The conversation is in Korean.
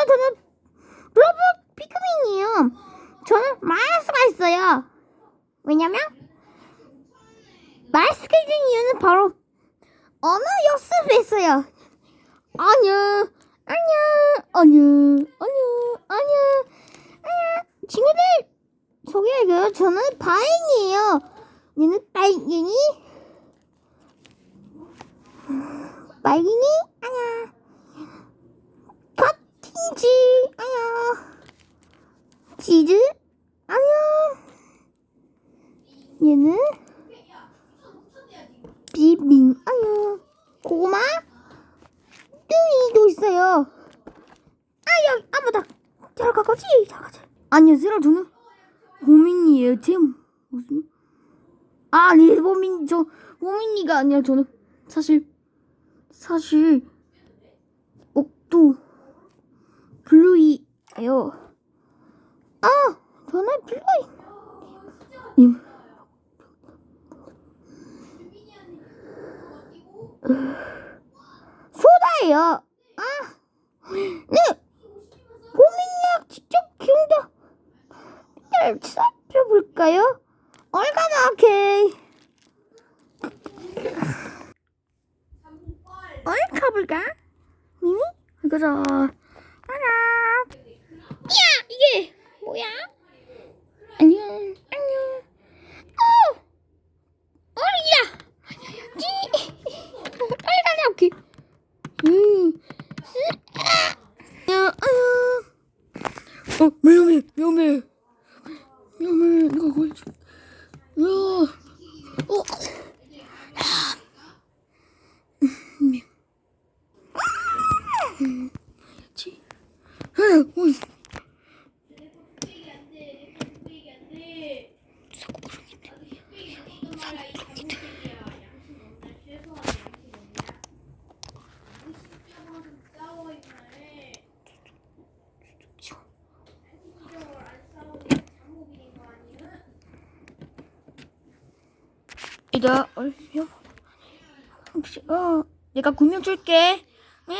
안녕하세요. 저는 블러블 피크민이에요. 저는 말할 수가 있어요. 왜냐면 말할 수가 있는 이유는 바로 언어 연습을 했어요. 안녕, 안녕, 안녕, 안녕, 안녕, 안녕. 친구들 소개할게요. 저는 바인이에요. 얘는 빨갱이, 빨갱이, 안녕. 팥틴지, 안녕. 치즈, 안녕. 얘는 비빙, 안녕. 고구마, 뚱이도 있어요. 아, 여기, 아무다. 잘 가가지, 잘 가지. 안녕하세요, 저는 호민이에요. 제 무슨? 아, 네, 호민, 저, 호민이가 아니라 저는 사실, 사실, 옥도, 블루이예요. 아, 블루이. 님. 소다예요. 아, 네. 보민약 직접 키운다. 네, 살펴볼까요? 얼마나 오케이. 얼 가볼까? 미니? 이거죠. 하나. 뭐야? 안녕, 안녕. 어, 어리야. 찌. 빨리 오케이. 음. 어, 위험해, 위험해. 위험해, 내가 구해줘. 야, 어, 야. 음, 음, 지, 에, 어, 이거 얼려 혹시 어 내가 구명 줄게. 응